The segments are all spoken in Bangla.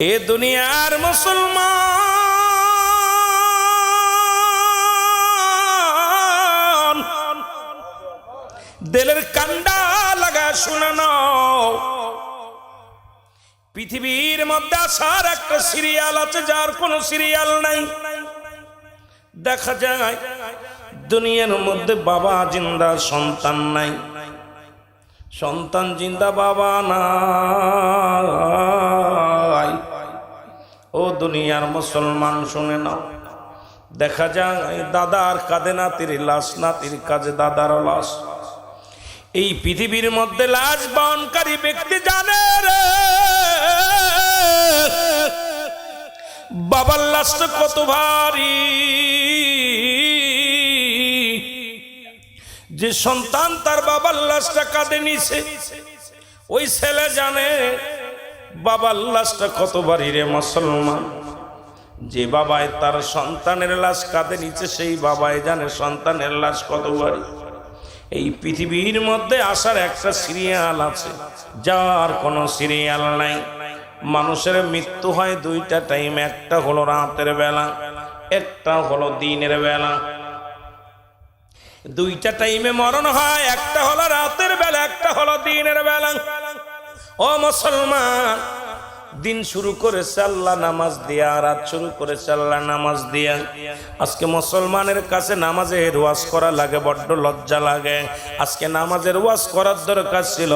এ দুনিয়ার মুসলমান, দিলের কান্ডা লাগা শুনানো পৃথিবীর মধ্যে আসার একটা সিরিয়াল আছে, যার কোনো সিরিয়াল নাই। দেখা যায়, দুনিয়ার মধ্যে বাবা জিন্দা, সন্তান নাই। সন্তান জিন্দা, বাবা নাই। ও দুনিয়ার মুসলমান, শুনে নাও। দেখা যায় দাদার কাঁধে নাতির লাশ, নাতির কাজে দাদার লাশ। এই পৃথিবীর মধ্যে লাশ বহনকারী ব্যক্তি জানে রে। বাবার লাশটা কত ভারী। যে সন্তান তার বাবার লাশটা কাঁধে নিছে, ওই ছেলে জানে বাবার লাশটা কত ভারী রে মুসলমান? যে বাবায় তার সন্তানের লাশ কাঁধে নিচে, সেই বাবাই জানে সন্তানের লাশ কত ভারী এই পৃথিবীর মধ্যে আসার একটা সিরিয়াল আছে, যার কোনো সিরিয়াল নাই। মানুষের মৃত্যু হয় দুইটা টাইম, একটা হলো রাতের বেলা, একটা হলো দিনের বেলা। দুইটা টাইমে মরণ হয়, একটা হলো রাতের বেলা, একটা হলো দিনের বেলা। ও মুসলমান দিন শুরু করেছে আল্লাহ নামাজ দিয়া, রাত শুরু করেছে আল্লাহ নামাজ দিয়া। আজকে মুসলমানের কাছে নামাজের ওয়াজ করা লাগে, বড্ড লজ্জা লাগে। আজকে নামাজের ওয়াজ করার দরকার ছিল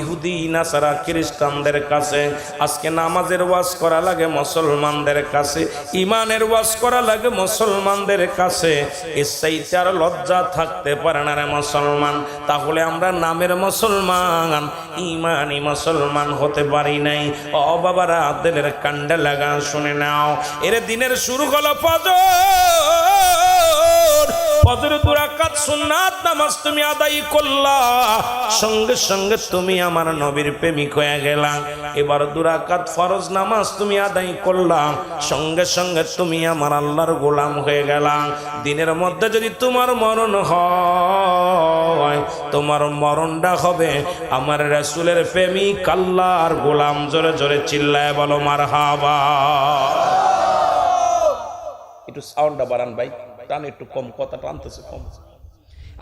ইহুদি, নাসারা, খ্রিস্টানদের কাছে। আজকে নামাজের ওয়াজ করা লাগে মুসলমানদের কাছে। ইমানের ওয়াজ করা লাগে মুসলমানদের কাছে। এর চাইতে আর লজ্জা থাকতে পারে না রে মুসলমান। তাহলে আমরা নামের মুসলমান, ইমানি মুসলমান হতে পারি নাই। ও বাবারা দিলের কান্ডে লাগা শুনে নাও। এর দিনের শুরু হলো ফজর। ফজর দুরাকাত নামাজ তুমি আদায় করলা। সঙ্গে সঙ্গে তুমি আমার নবীর প্রেমিক হয়ে গেলা। এবার দুরাকাত ফরজ নামাজ তুমি আদায় করলা। সঙ্গে সঙ্গে তুমি আমার আল্লাহর গোলাম হয়ে গেলা। দিনের মধ্যে যদি তোমার মরণ হয়, তোমার মরণটা হবে আমার রাসূলের প্রেমিক আল্লাহর গোলাম। জোরে জোরে চিল্লায় বলো মার হাবা একটু সাউন্ডটা বাড়ান ভাই। টান একটু কম কথা টানতেছে কম।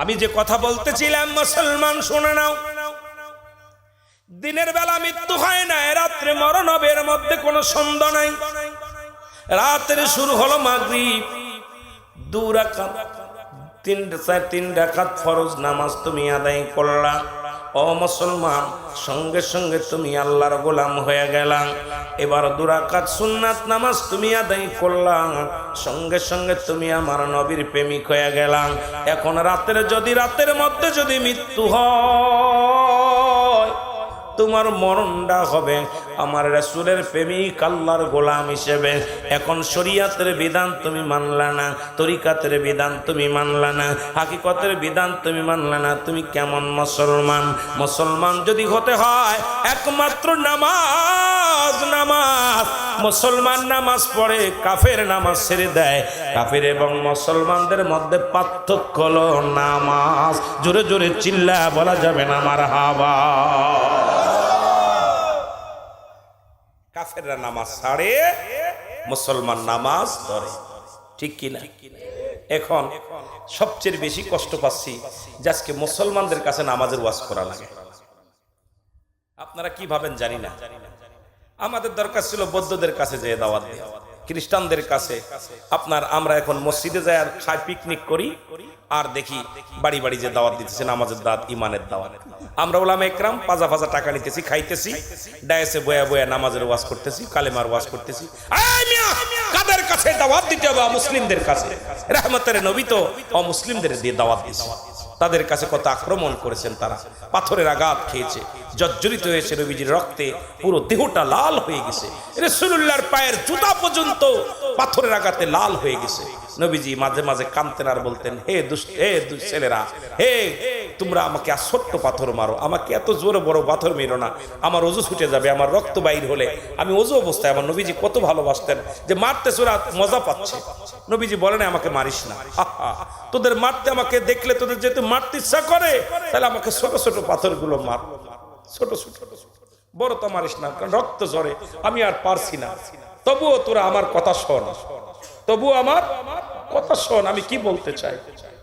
আমি যে কথা বলতেছিলাম, মুসলমান শুনে নাও। দিনের বেলা মৃত্যু হয় না রাত্রে মরণ হবে এর মধ্যে কোনো সন্দেহ নাই। রাতের শুরু হলো মাগরিব। দু রাকাত, তিন তিন রাকাত ফরজ নামাজ তুমি আদায় করলা। ও মুসলমান, সঙ্গে সঙ্গে তুমি আল্লাহর গোলাম হয়ে গেলাম এবার দুরাকাত সুন্নাত নামাজ তুমি আদায় করলাম সঙ্গে সঙ্গে তুমি আমার নবীর প্রেমিক হয়ে গেলাম এখন রাতের, যদি রাতের মধ্যে যদি মৃত্যু হয় তোমার মরণটা হবে। আমার রাসূলের প্রেমিক আল্লাহর গোলাম হিসেবে। এখন শরিয়াতের বিধান তুমি মানলা না, তরিকাতের বিধান তুমি মানলা না, হাকিকতের বিধান তুমি মানলা না। তুমি কেমন মুসলমান? মুসলমান যদি হতে হয়, একমাত্র নামাজ নামাজ। মুসলমান নামাজ পড়ে, কাফের নামাজ ছেড়ে দেয়। কাফের এবং মুসলমানদের মধ্যে পার্থক্য হলো নামাজ। জোরে জোরে চিল্লা, বলা যাবে না আমার হাবা কাফেররা নামাজ ছাড়ে, মুসলমান নামাজ ধরে। ঠিক কিনা? এখন সবচেয়ে বেশি কষ্ট পাচ্ছি যে আজকে মুসলমানদের কাছে নামাজের ওয়াজ করা লাগে। আপনারা কি ভাবেন জানি না। আমাদের দরকার ছিল বৌদ্ধদের কাছে যেয়ে দাওয়াত দেওয়া। খ্রিস্টানদের কাছে, আপনার আমরা এখন মসজিদে যাই আর খাই পিকনিক করি আর দেখি বাড়ি বাড়ি যে দাওয়াত দিতেছে, নামাজের দাওয়াত ইমানের দাওয়াত। আমরা ওলাম একরাম পাজা পাজা টাকা নিতেছি, খাইতেছি ডায়েসে বয়া বয়া নামাজের ওয়াজ করতেছি, কালেমার ওয়াজ করতেছি। কাদের কাছে দাওয়াত দিতে হবে? মুসলিমদের কাছে। রহমতের নবী তো অমুসলিমদের দিয়ে দাওয়াত দিয়েছে। তাদের কাছে কত আক্রমণ করেছেন তারা। পাথরের আঘাত খেয়েছে। জর্জরিত হয়েছে নবীজির রক্তে, পুরো দেহটা লাল হয়ে গেছে। রসুল্লাহর পায়ের জুতা পর্যন্ত পাথরের আঘাতে লাল হয়ে গেছে। নবীজি মাঝে মাঝে কামতেন আর বলতেন, হে দুষ্ট, হে ছেলেরা, হে, তোমরা আমাকে আর ছোট্ট পাথর মারো, আমাকে এত জোরে বড় পাথর মেরো না। আমার অজু ছুটে যাবে, আমার রক্ত বাইর হলে আমি অজু অবস্থায়। আমার নবীজি কত ভালোবাসতেন যে মারতে সোরা মজা পাচ্ছে। নবীজি বলেন আমাকে মারিস না। তোদের মারতে আমাকে দেখলে তোদের যেহেতু মারতে ইচ্ছা করে, তাহলে আমাকে ছোট ছোট পাথরগুলো মার। ছোট ছোট বড় তো মারিস না, কারণ রক্ত ঝরে, আমি আর পারছি না। তবুও তোরা আমার কথা শোন। তবুও আমার কথা শোন, আমি কি বলতে চাই?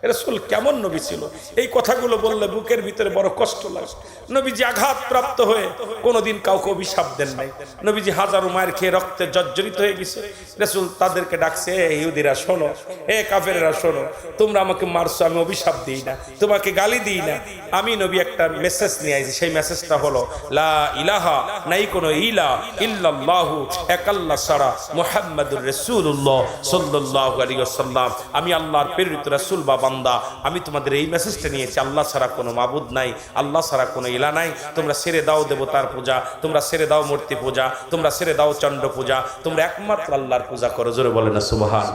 রসুল কেমন নবী ছিল? এই কথাগুলো বললে বুকের ভিতরে বড় কষ্ট লাগে। নবীজি আঘাত প্রাপ্ত হয়ে কোনোদিন কাউকে অভিশাপ দেন নাই। নবীজি হাজারো মায়ের খেয়ে রক্তে জর্জরিত হয়ে গেছে। রসুল তাদেরকে ডাকছে, "এ ইহুদিরা, শোনো, এ কাফেরেরা, শোনো, তোমরা আমাকে মারছো, আমি অভিশাপ দিই না, তোমাকে গালি দিই না। আমি নবী একটা মেসেজ নিয়ে আইছি, সেই মেসেজটা হলো, লা ইলাহা, নাই কোনো ইলা ইল্লাল্লাহু, একাল্লা সারা মুহাম্মাদুর রাসূলুল্লাহ সাল্লাল্লাহু আলাইহি ওয়াসাল্লাম। আমি আল্লাহর প্রেরিত রাসূল বা বান্দা, আমি তোমাদের এই মেসেজটা নিয়েছি, আল্লাহ ছাড়া কোনো মাবুদ নাই, আল্লাহ ছাড়া কোনো ইলা নাই। তোমরা ছেড়ে দাও দেবতার পূজা, তোমরা ছেড়ে দাও মূর্তি পূজা, তোমরা ছেড়ে দাও চন্ড পূজা, তোমরা একমাত্র আল্লাহর পূজা করো, জোরে বলে না, সুবহান।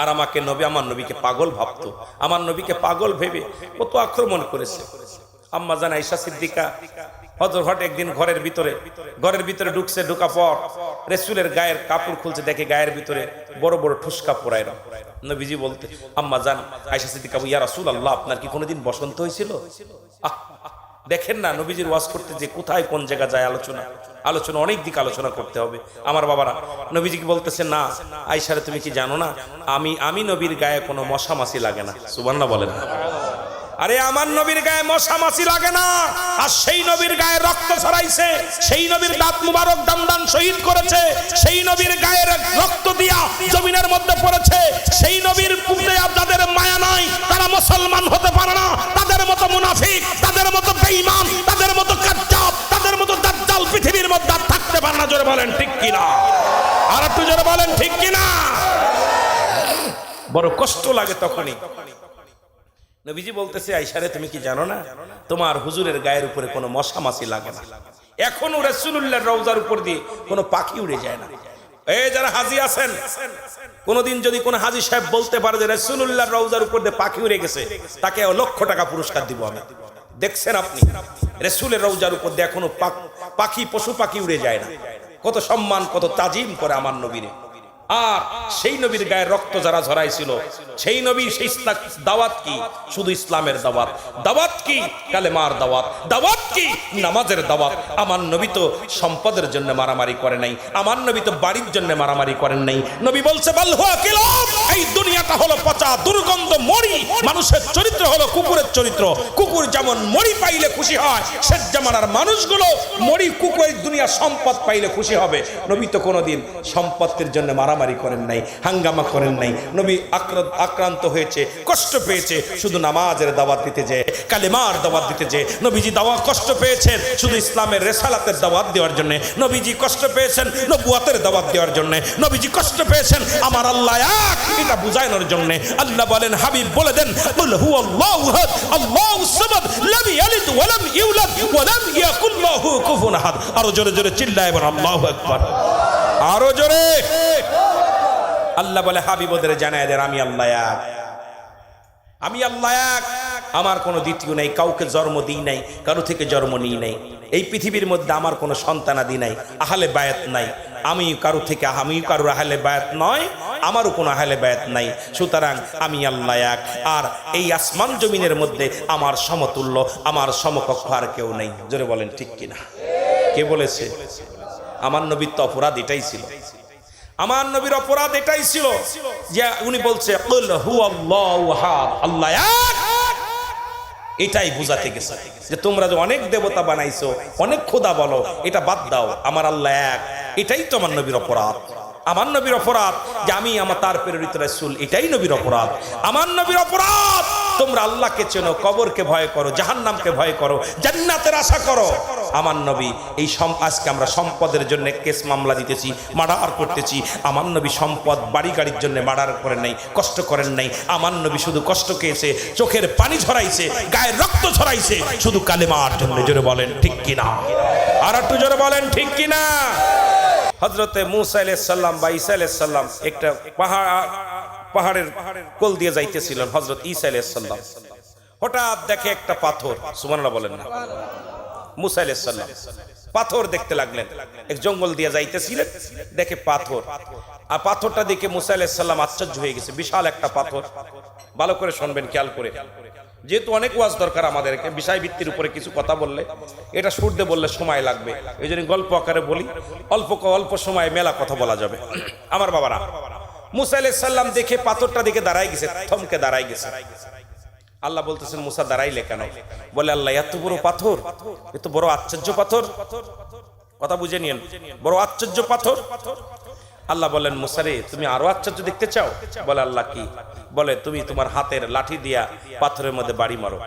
আর আমাকে নবী, আমার নবীকে পাগল ভাবতো, আমার নবীকে পাগল ভেবে কত আক্রমণ করেছে। আম্মা জান আইসা সিদ্দিকা হজর হট একদিন ঘরের ভিতরে ঘরের ভিতরে ঢুকছে, ঢুকা পর রেসুলের গায়ের কাপড় খুলছে, দেখে গায়ের ভিতরে বড় বড় ঠুসকা পোড়ায় নবীজি বলতে, আম্মা জান আইসা সিদ্দিকা ইয়া রাসূল আল্লাহ আপনার কি কোনোদিন বসন্ত হয়েছিল? দেখেন না, নবীজির ওয়াজ করতে যে কোথায় কোন জায়গা যায় আলোচনা আলোচনা, অনেক দিক আলোচনা করতে হবে। আমার বাবারা, নবীজি কি বলতেছে, না আইসারে তুমি কি জানো না, আমি আমি নবীর গায়ে কোনো মশা মাছি লাগে না। সুবহানাল্লাহ বলেন। আরে আমার নবীর গায়ে মশা মাছি লাগে না। আর সেই নবীর গায়ে রক্ত ছড়াইছে, সেই নবীর দাঁত মুবারক দান শহীদ করেছে, সেই নবীর গায়ের রক্ত দিয়া জমিনের মধ্যে পড়েছে, সেই নবীর পুঁতে যাদের মায়া নাই, তারা মুসলমান হতে পারে না। তাদের মতো মুনাফিক, তাদের মতো বেঈমান, তাদের মতো কাজ্জাব, তাদের মতো দাজ্জাল পৃথিবীর মধ্যে আর থাকতে পারে না, জোরে বলেন, ঠিক কিনা? আর একটু জোরে বলেন, ঠিক কিনা? বড় কষ্ট লাগে তখনই। নবীজি বলতেছে আইসারে তুমি কি জানো না? তোমার হুজুরের গায়ের উপরে কোনো মশা মাছি লাগে না। এখনও রসুল্লাহ রওজার উপর দিয়ে কোনো পাখি উড়ে যায় না। এই যারা হাজি আছেন, কোনদিন যদি কোন হাজি সাহেব বলতে পারে যে রসুল্লাহ রওজার উপর দিয়ে পাখি উড়ে গেছে, তাকে লক্ষ টাকা পুরস্কার দিব আমি। দেখছেন আপনি, রসুলের রওজার উপর দিয়ে এখনও পাখি, পশু পাখি উড়ে যায় না। কত সম্মান, কত তাজিম করে আমার নবীরে। আর সেই নবীর গায়ে রক্ত যারা ঝরাইছিল, সেই নবী সেই দাওয়াত কি? শুধু ইসলামের দাওয়াত। দাওয়াত কি? কালেমার দাওয়াত। দাওয়াত কি? নামাজের দাওয়াত। আমার নবী তো সম্পদের জন্য মারামারি করে নাই। আমার নবী তো বাড়ির জন্য মারামারি করেন নাই। নবী বলছে বাল্লু কিলাব এই দুনিয়াটা হলো পচা দুর্গন্ধ মরি। মানুষের চরিত্র হলো কুকুরের চরিত্র। কুকুর যেমন মরি পাইলে খুশি হয়, শেষ জামানার মানুষগুলো মরি কুকুরের দুনিয়া সম্পদ পাইলে খুশি হবে। নবী তো কোনোদিন সম্পত্তির জন্য মারামারি করেন নাই, হাঙ্গামা করেন নাই। নবী আক্রান্ত আক্রান্ত হয়েছে, কষ্ট পেয়েছে, শুধু নামাজের দাওয়াত দিতে যে, কালেমার দাওয়াত দিতে যে। নবীজি দাওয়া কষ্ট পেয়েছেন, শুধু ইসলামের রেসালাতের দাওয়াত দেওয়ার জন্য। নবীজি কষ্ট পেয়েছেন, নবুয়াতের দাওয়াত দেওয়ার জন্য। নবীজি কষ্ট পেয়েছেন, আমার আল্লাহ এক এটা বুঝানোর জন্য আল্লাহ বলেন, হাবিব বলে দেন কুল হুয়াল্লাহু আহাদ, আল্লাহু সামাদ, লাম ইয়ালিদ ওয়া লাম ইউলাদ ওয়া লাম ইয়াকুল লাহু কুফুয়ান আহাদ। আরও জোরে জোরে চিল্লায় এবার আল্লাহু আকবার। আরও জোরে। আল্লাহ বলে, হাবিব ওদের জানায় দেন, আমি আল্লাহ এক। আমি আল্লাহ এক। আমার কোনো দ্বিতীয় নাই, কাউকে জন্ম দিই নাই, কারও থেকে জন্ম নিই নাই। এই পৃথিবীর মধ্যে আমার কোনো সন্তানাদি নাই, আহলে বায়াত নাই। আমি কারও থেকে, আমি কারও আহলে বায়াত নয়, আমারও কোনো আহলে বায়াত নাই। সুতরাং আমি আল্লাহ এক, আর এই আসমান জমিনের মধ্যে আমার সমতুল্য, আমার সমকক্ষ আর কেউ নেই। জোরে বলেন, ঠিক কিনা? কে বলেছে? আমার নবীর তো অপরাধ এটাই ছিল। আমার নবীর অপরাধ এটাই ছিল যে উনি বলছে এটাই বুঝাতে গেছে। যে তোমরা যে অনেক দেবতা বানাইছো, অনেক খোদা বলো, এটা বাদ দাও, আমার আল্লাহ এক। এটাই তো আমার নবীর অপরাধ। আমার নবীর অপরাধ যে আমি আমার তার প্রেরিত রাসূল, এটাই নবীর অপরাধ। আমার নবীর অপরাধ! তোমরা আল্লাহকে চেনো, কবরকে ভয় করো, জাহান্নামকে ভয় করো, জান্নাতের আশা করো। আমার নবী, এই আজকে আমরা সম্পদের জন্য কেস মামলা দিতেছি, মার্ডার করতেছি। আমার নবী সম্পদ বাড়ি গাড়ির জন্য মার্ডার করেন নাই, কষ্ট করেন নাই। আমার নবী শুধু কষ্ট খেয়েছে, চোখের পানি ঝরাইছে, গায়ের রক্ত ঝরাইছে, শুধু কালেমার জন্য জোরে বলেন, ঠিক কিনা? আর একটু জোরে বলেন, ঠিক কিনা? হজরতে মুসা সাল্লাম বা ইসা সাল্লাম একটা পাহাড়, পাহাড়ের কোল দিয়ে যাইতেছিলেন হজরত ইসা সাল্লাম হঠাৎ দেখে একটা পাথর সুমানরা বলেন না, মুসা সাল্লাম পাথর দেখতে লাগলেন, এক জঙ্গল দিয়ে যাইতেছিলেন, দেখে পাথর। আর পাথরটা দেখে মুসা সাল্লাম আশ্চর্য হয়ে গেছে, বিশাল একটা পাথর। ভালো করে শুনবেন, খেয়াল করে। যেহেতু অনেক ওয়াজ দরকার আমাদেরকে, বিষয় ভিত্তির উপরে কিছু কথা বললে, এটা সুরতে বললে সময় লাগবে। এই জন্য গল্প আকারে বলি, অল্প অল্প সময়ে মেলা কথা বলা যাবে। আমার বাবারা, মুসা আলাইহিস সাল্লাম দেখে পাথরটা দিকে দাঁড়াই গেছে, থমকে দাঁড়াই গেছে। আল্লাহ বলতেছেন, মুসা, দাঁড়াইলে কেন? বলে, আল্লাহ, এত বড় পাথর, এত বড় আশ্চর্য পাথর। কথা বুঝে নিন বড় আশ্চর্য পাথর। আল্লাহ বলেন মুসারে, তুমি আরও আশ্চর্য দেখতে চাও? বলে, আল্লাহ কি? বলে, তুমি তোমার হাতের লাঠি দিয়া পাথরের মধ্যে বাড়ি মারো।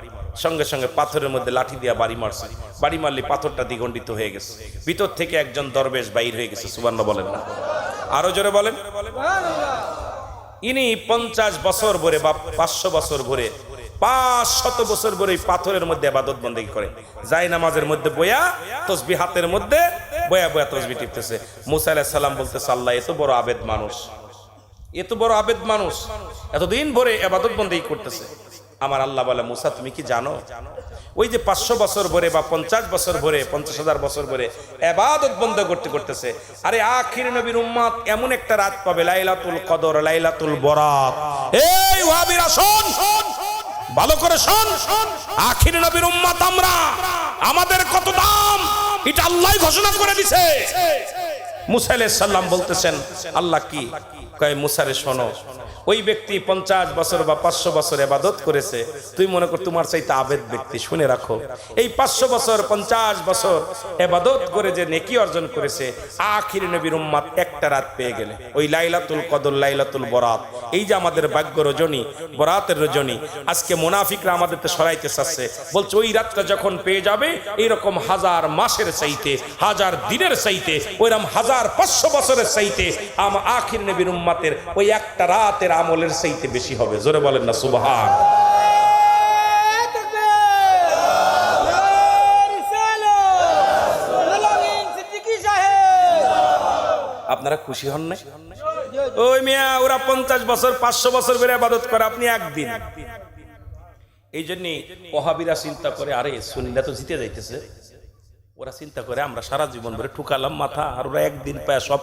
সঙ্গে সঙ্গে পাথরের মধ্যে লাঠি দিয়া বাড়ি মারছে। বাড়ি মারলে পাথরটা দ্বিগণ্ডিত হয়ে গেছে। ভিতর থেকে একজন দরবেশ বাইর হয়ে গেছে সুবর্ণ বলেন না। আরও জোরে বলেন। ইনি পঞ্চাশ বছর ভরে বা পাঁচশো বছর ভরে, পাঁচ শত বছর ভরে পাথরের মধ্যে আবাদত বন্দী করে যাই নামাজের মধ্যে বয়া তসবি হাতের মধ্যে বয়া বয়া তসবি টিপতেছে। মুসা আলাইহিস সালাম বলতেছে, আল্লাহ, এত বড় আবেদ মানুষ। এত বড় আবেদ মানুষ। এতদিন ভরে আবাদত বন্দী করতেছে। আমার আল্লাহ বলে, মুসা, তুমি কি জানো? ওই যে পাঁচশো বছর ভরে বা পঞ্চাশ বছর ভরে, পঞ্চাশ হাজার বছর ভরে এবাদত বন্ধ করতে করতেছে। আরে আখির নবীর উম্মাদ এমন একটা রাত পাবে, লাইলাতুল কদর, লাইলাতুল বরাত। এই ওয়াহাবিরা, শোন ভালো করে শোন আখির নবীর উম্মাদ আমরা। আমাদের কত দাম? এটা আল্লাহ ঘোষণা করে দিছে। মুসা বলতেছেন, আল্লাহ কি? মুসারে শোনো, ওই ব্যক্তি পঞ্চাশ বছর বা পাঁচশো বছর এবাদত করেছে, তুই মনে কর তোমার চাইতে আবেদ ব্যক্তি, শুনে রাখো। এই পাঁচশো বছর, পঞ্চাশ বছর এবাদত করে যে নেকি অর্জন করেছে, আখির নবীর উম্মাদ একটা রাত পেয়ে গেলে। ওই লাইলাতুল কদর, লাইলাতুল বরাত। এই যে আমাদের ভাগ্য রজনী, বরাতের রজনী, আজকে মুনাফিকরা আমাদের সরাইতে চাচ্ছে। বলছে, ওই রাতটা যখন পেয়ে যাবে এরকম হাজার মাসের চাইতে, হাজার দিনের চাইতে, ওইরকম হাজার পাঁচশো বছরের চাইতে, আম আখির নবীর উম্মাতের ওই একটা রাতের আমলের চাইতে বেশি হবে। জোরে বলেন না, সুবহান। আপনারা খুশি হন না ওই মিয়া, ওরা পঞ্চাশ বছর, পাঁচশো বছর বেড়ে আবাদত করে, আপনি একদিন। এই জন্য ওহাবিরা চিন্তা করে, আরে সুনিলা তো জিতে যাইতেছে। ওরা চিন্তা করে, আমরা সারা জীবন ধরে ঠুকালাম মাথা, আর ওরা একদিন পায় সব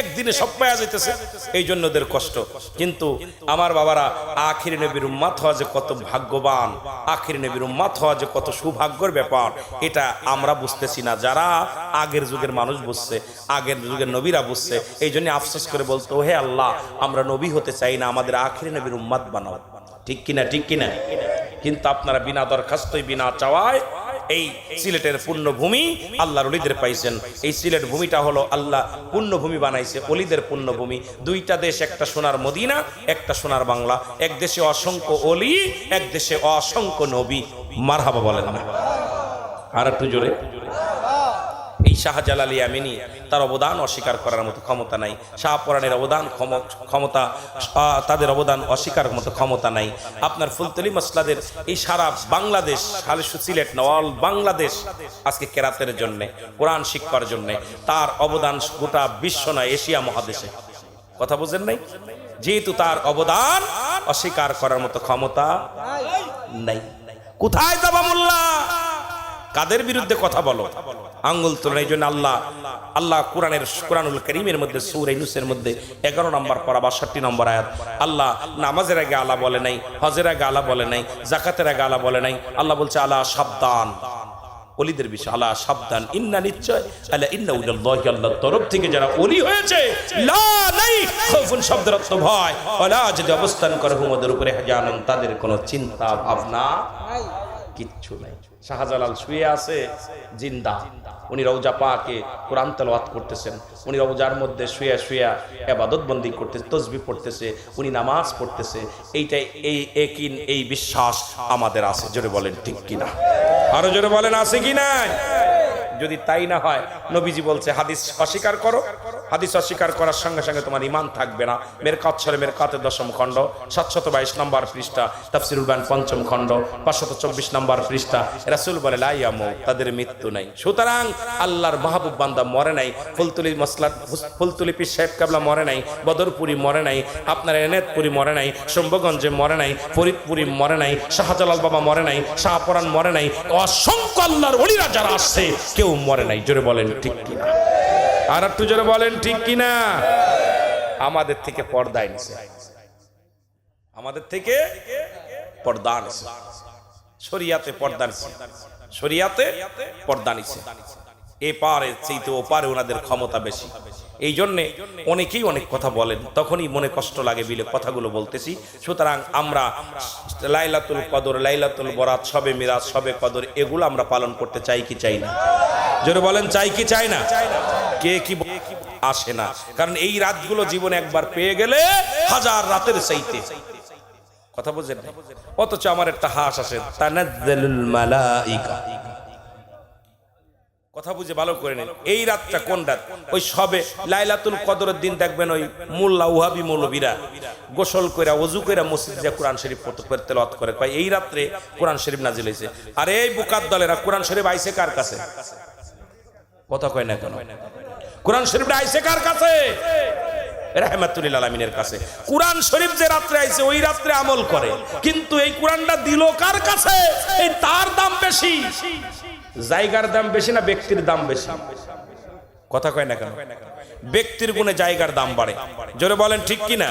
একদিনে সব পাওয়া যাইতেছে। এই জন্য ওদের কষ্ট। কিন্তু আমার বাবারা, আখির নবীর উম্মাত হওয়া যে কত ভাগ্যবান, আখির নবীর উম্মাত হওয়া যে কত সৌভাগ্যের ব্যাপার, এটা আমরা বুঝতেছি না। যারা আগের যুগের মানুষ বুঝছে, আগের যুগের নবীরা বুঝছে এই জন্য আফসোস করে বলতো হে আল্লাহ, আমরা নবী হতে চাই না, আমাদের আখির নবীর উম্মাত বানাও। ঠিক কিনা ঠিক কিনা? কিন্তু আপনারা বিনা দরখাস্তই, বিনা চাওয়ায় এই সিলেটের পুণ্যভূমি আল্লাহর অলিদের পাইছেন। এই সিলেট ভূমিটা হলো আল্লাহ পুণ্যভূমি বানাইছে অলিদের পুণ্যভূমি। দুইটা দেশ, একটা সোনার মদিনা, একটা সোনার বাংলা। এক দেশে অসংখ্য অলি এক দেশে অসংখ্য নবী। মারহাবা বলেন না। আর একটু জোরে। শাহজালালি আমিনী, তার অবদান অস্বীকার করার মতো ক্ষমতা নাই। শাহপরাণের অবদান ক্ষমতা তাদের অবদান অস্বীকার মতো ক্ষমতা নাই। আপনার ফুলতলি মসলাদের এই সারা বাংলাদেশ সিলেট নওয়াল বাংলাদেশ আজকে কেরাতের জন্য, কোরআন শিক্ষার জন্য, তার অবদান গোটা বিশ্ব নয়, এশিয়া মহাদেশে। কথা বুঝেন নাই? যেহেতু তার অবদান অস্বীকার করার মতো ক্ষমতা নাই। কোথায় দাবা মোল্লা? কাদের বিরুদ্ধে কথা বলো? আঙ্গুল তোলেন এই জন্য আল্লাহ আল্লাহ কোরআনের, কোরআনুল করিমের মধ্যে, সুর ইনুসের মধ্যে এগারো নম্বর পড়া, বাষট্টি নম্বর আয়াত। আল্লাহ নামাজের আগে আলা বলে নাই, হজের আগে আলা বলে নাই, জাকাতের আগে আলা বলে নাই। আল্লাহ বলছে আল্লাহ সাবধান। অলিদের বিষয় আল্লাহ সাবধান। ইন্না নিশ্চয় আল্লাহ ইন্না উল্লাহি আল্লাহর তরফ থেকে যারা অলি হয়েছে, লা নাই ভয়। ওলা যদি অবস্থান করে হুমদের উপরে জানান তাদের কোনো চিন্তা, ভাবনা কিচ্ছু নাই। শাহজালাল শুয়ে আছে, জিন্দা। উনি রওজা পাকে কোরআন তেলাওয়াত করতেছেন। উনি রওজার মধ্যে শুয়ে শুয়ে এবাদত বন্দি করতেছে, তসবি পড়তেছে, উনি নামাজ পড়তেছে। এইটাই এই একিন, এই বিশ্বাস আমাদের আছে, জোরে বলেন ঠিক কিনা? আরও জোরে বলেন, আছে কি না যদি তাই না হয়, নবীজি বলছে, হাদিস অস্বীকার করো। হাদিস অস্বীকার করার সঙ্গে সঙ্গে তোমার ইমান থাকবে না। মের কাছরে মের কাতে দশম খণ্ড সাতশত বাইশ নম্বর পৃষ্ঠা, তাফসিরুল বান পঞ্চম খণ্ড, পাঁচশত চব্বিশ নম্বর পৃষ্ঠা। রাসূল বলে লাইয়ামু তাদের মৃত্যু নাই। সুতরাং আল্লাহর মাহবুব বান্দা মরে নাই, ফুলতুলি মসলা, ফুলতুলি পীর সাহেব কাবলা মরে নাই, বদরপুরি মরে নাই, আপনার এনেতপুরি মরে নাই শম্ভগঞ্জে মরে নাই, ফরিদপুরি মরে নাই, শাহজালাল বাবা মরে নাই শাহপরান মরে নাই, অসংখ্য আল্লাহর অলিরা যারা আসছে, কেউ মরে নাই। জোরে বলেন, ঠিক কিনা? আর একটু জোরে বলেন, ঠিক কিনা? আমাদের থেকে পর্দায় নিছে আমাদের থেকে পর্দা নিছে শরিয়াতে পর্দা নিছে শরিয়াতে পর্দা নিছে এ পারে তো ও পারে ওনাদের ক্ষমতা বেশি। এই জন্যে অনেকেই অনেক কথা বলেন, তখনই মনে কষ্ট লাগে বিলে কথাগুলো বলতেছি। সুতরাং আমরা লাইলাতুল কদর, লাইলাতুল বরাত, সবে মিরাজ, সবে কদর, এগুলো আমরা পালন করতে চাই কি চাই না? জোরে বলেন, চাই কি চাই না? কে কি আসে না। কারণ এই রাতগুলো জীবনে একবার পেয়ে গেলে হাজার রাতের চাইতে। কথা বুঝেন অথচ আমার একটা হাঁস আছে, তানাজ্জালুল মালাইকা। কথা বুঝে ভালো করে নেন। এই রাতটা কোন রাত? ওই সবে লাইলাতুল কদরের দিন দেখবেন ওই মোল্লা উহাবি মৌলবীরা গোসল কইরা অজু কইরা মসজিদ যে কোরআন শরীফ করে তেলাওয়াত করে। কয় এই রাত্রে কোরআন শরীফ নাজিল হয়েছে। আর এই বুকাত দলেরা কোরআন শরীফ আইছে কার কাছে? কথা কয় না কেন? কোরআন শরীফটা আইসে কার কাছে? রাহমাতুল্লিল আলমিনের কাছে। কোরআন শরীফ যে রাত্রে আইছে ওই রাত্রে আমল করে। কিন্তু এই কোরআনটা দিল কার কাছে? এই তার দাম বেশি। জায়গার দাম বেশি না ব্যক্তির দাম বেশি? কথা কয় না কেন? ব্যক্তির গুণে জায়গার দাম বাড়ে। জোরে বলেন ঠিক কি না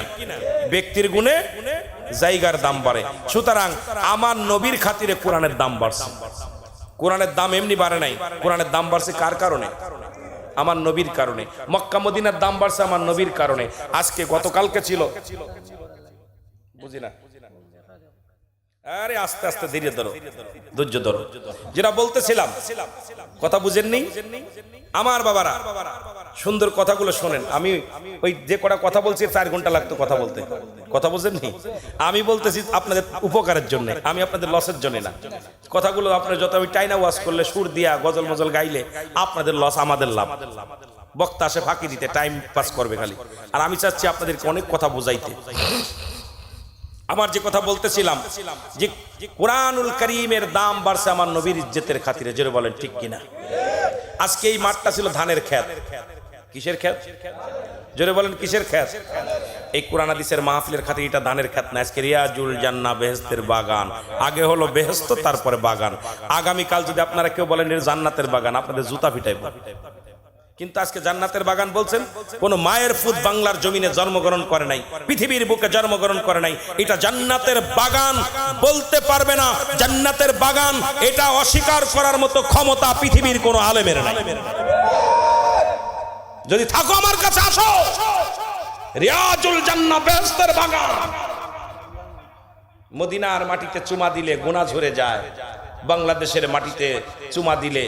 ব্যক্তির গুণে জায়গার দাম বাড়ে। সুতরাং আমার নবীর খাতিরে কোরআনের দাম বাড়ছে। কোরআনের দাম এমনি বাড়ে নাই। কোরআনের দাম বাড়ছে কার কারণে? আমার নবীর কারণে। মক্কা মদিনার দাম বাড়ছে আমার নবীর কারণে। আজকে গতকালকে ছিল। বুঝি না? আরে আস্তে আস্তে ধীরে ধরো, ধৈর্য ধরো। যেটা বলতেছিলাম, কথা বুঝেননি? আমার বাবারা, সুন্দর কথাগুলো শোনেন। আমি ওই যে কটা কথা বলছি, চার ঘণ্টা লাগতো কথা বলতে। কথা বুঝেননি? আমি বলতেছি আপনাদের উপকারের জন্য, আমি আপনাদের লসের জন্য না। কথাগুলো আপনার যত আমি টাইনা ওয়াশ করলে, সুর দিয়া গজল মজল গাইলে, আপনাদের লস, আমাদের লাভ। বক্তা আসে ফাঁকি দিতে টাইম পাস করবে খালি। আর আমি চাচ্ছি আপনাদেরকে অনেক কথা বুঝাইতে। আমার যে কথা বলতেছিলাম যে কোরআনুল করিমের দাম বাড়ছে আমার নবীর ইজ্জতের খাতিরে, জোরে বলেন, ঠিক কিনা? আজকে এই মাঠটা ছিল ধানের খ্যাত কিসের খ্যাত জোরে বলেন, কিসের খ্যাত এই কোরআন মাহফিলের খাতিরে এটা ধানের খ্যাত না, আজকে রিয়াজুল জান্না বেহেস্তের বাগান। আগে হলো বেহেস্ত, তারপরে বাগান। আগামীকাল যদি আপনারা কেউ বলেন জান্নাতের বাগান, আপনাদের জুতা ফিটাইব। কিন্তু আজকে জান্নাতের বাগান বলছেন, কোন মায়ের ফুদ বাংলার জমিনে জন্মগ্রহণ করে নাই, পৃথিবীর বুকে জন্মগ্রহণ করে নাই। এটা জান্নাতের বাগান বলতে পারবে না। জান্নাতের বাগান এটা অস্বীকার করার মতো ক্ষমতা পৃথিবীর কোন আলেমের নাই। যদি থাকো আমার কাছে, আসো। রিয়াজুল জান্না বেহস্তের বাগান। মদিনার মাটিতে চুমা দিলে গোনা ঝরে যায়। বাংলাদেশের মাটিতে চুমা দিলে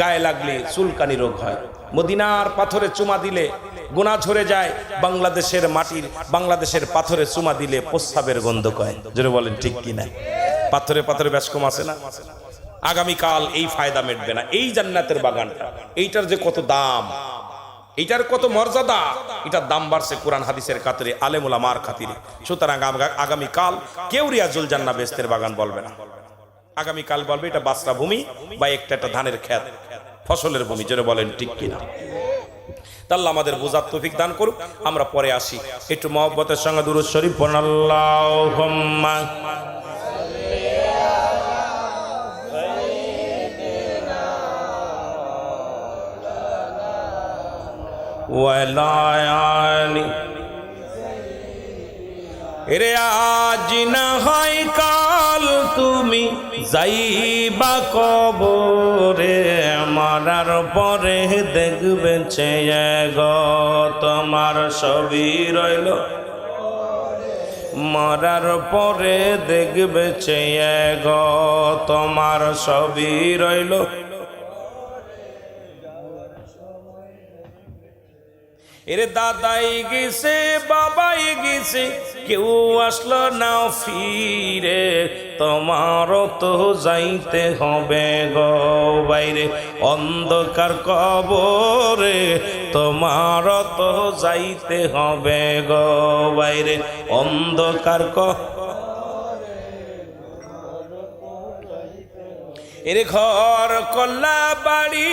গায়ে লাগলে চুলকানি রোগ হয়। মদিনার পাথরে চুমা দিলে গোনা ঝরে যায়, বাংলাদেশের মাটির, বাংলাদেশের পাথরে চুমা দিলে প্রস্তাবের গন্ধ কয়। জোরে বলেন, ঠিক কি না পাথরে পাথরে ব্যাস কম আছে না? আগামীকাল এই ফায়দা মেটবে না। এই জান্নাতের বাগানটা, এইটার যে কত দাম, এইটার কত মর্যাদা এটার দাম বাড়ছে কোরআন হাদিসের খাতিরে আলেমুলা মার খাতিরে। সুতরাং আগামীকাল কেউ রিয়াজুল জান্না বেস্তের বাগান বলবে না। আগামীকাল বলবে, এটা বাসরা ভূমি বা একটা একটা ধানের ক্ষেত। ফসলের ভূমি, যেন বলেন ঠিক কিনা। তাল্লা আমাদের বোঝার তৌফিক দান করুক। আমরা পরে আসি। একটু মহব্বতের সঙ্গে দুরুদ শরীফ ওয়ালায়ালি। রে আজ না হয় কাল তুমি যাইবা কবরে মারার পরে দেখবে চেয়ে গো তোমার ছবি রইল। মরার পরে দেখবে চেয়ে গো তোমার ছবি রইল। এরে দাদাই গেছে, বাবাই গেছে, কেউ আসলো না ফিরে। তোমারও তো যাইতে হবে গো বাইরে। অন্ধকার কবরে তোমারও তো যাইতে হবে গো বাইরে। অন্ধকার ক এর ঘর কল্লা বাড়ি